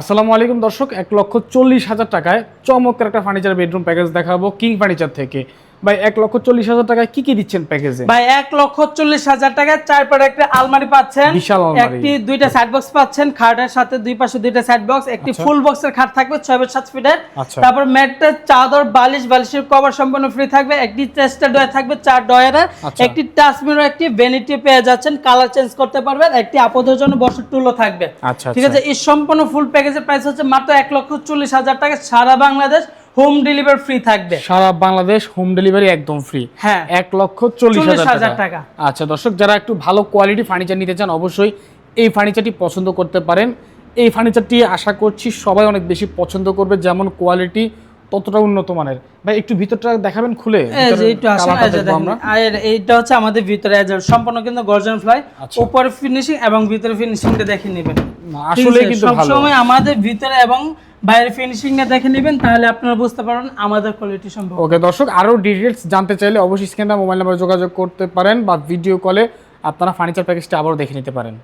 আসসালামু আলাইকুম দর্শক, এক লক্ষ চল্লিশ হাজার টাকায় চমৎকার একটা ফার্নিচার বেডরুম প্যাকেজ দেখাবো কিং ফার্নিচার থেকে। ভাই এক লক্ষ চল্লিশ হাজার টাকায় কি কি দিচ্ছেন প্যাকেজে ভাই এক লক্ষ চল্লিশ হাজার টাকায় চার পাড়ে একটা আলমারি পাচ্ছেন। বিশাল একটি দুইটা সাইড বক্স পাচ্ছেন খাটের সাথে দুই পাশে দুইটা সাইড বক্স একটি আচ্ছা। ফুল বক্সের খাট থাকবে ছয় বাই সাত ফিটের আচ্ছা। তারপর ম্যাটের চাদর বালিশ বালিশের কভার সম্পূর্ণ ফ্রি থাকবে একটি চেস্টার ডয়ার থাকবে চার ডয়ারে আচ্ছা। একটি টাচমিরো একটি ভ্যানিটি পেয়ে যাচ্ছেন কালার চেঞ্জ করতে পারবেন একটি আপদের জন্য বসার টুলও থাকবে। ঠিক আছে এই সম্পূর্ণ ফুল প্যাকেজের প্রাইস হচ্ছে মাত্র এক লক্ষ চল্লিশ হাজার টাকা সারা বাংলাদেশ। হোম ডেলিভারি ফ্রি থাকবে। সারা বাংলাদেশ হোম ডেলিভারি একদম ফ্রি। হ্যাঁ। এক লক্ষ চল্লিশ হাজার টাকা। আচ্ছা দর্শক যারা একটু ভালো কোয়ালিটি ফার্নিচার নিতে চান অবশ্যই এই ফার্নিচারটি পছন্দ করতে পারেন। এই ফার্নিচারটি আশা করছি সবাই অনেক বেশি পছন্দ করবে যেমন কোয়ালিটি ততটা উন্নত মানের। ভাই একটু ভিতরটা দেখাবেন খুলে। এইটা হচ্ছে আমাদের ভিতরে সম্পূর্ণ কিন্তু গর্জন ফ্লাই। আচ্ছা। উপরে ফিনিশিং এবং ভিতরে ফিনিশিংটা দেখে নেবেন। আসলে কিন্তু সবসময় আমাদের ভিতরে এবং বাইরে ফিনিশিংটা দেখে নেবেন তাহলে আপনারা বুঝতে পারবেন আমাদের কোয়ালিটি সম্পর্কে। ওকে দর্শক আরও ডিটেলস জানতে চাইলে অবশ্যই স্ক্রিনে মোবাইল নাম্বার যোগাযোগ করতে পারেন বা ভিডিও কলে আপনারা ফার্নিচার প্যাকেজটা আবারও দেখে নিতে পারেন।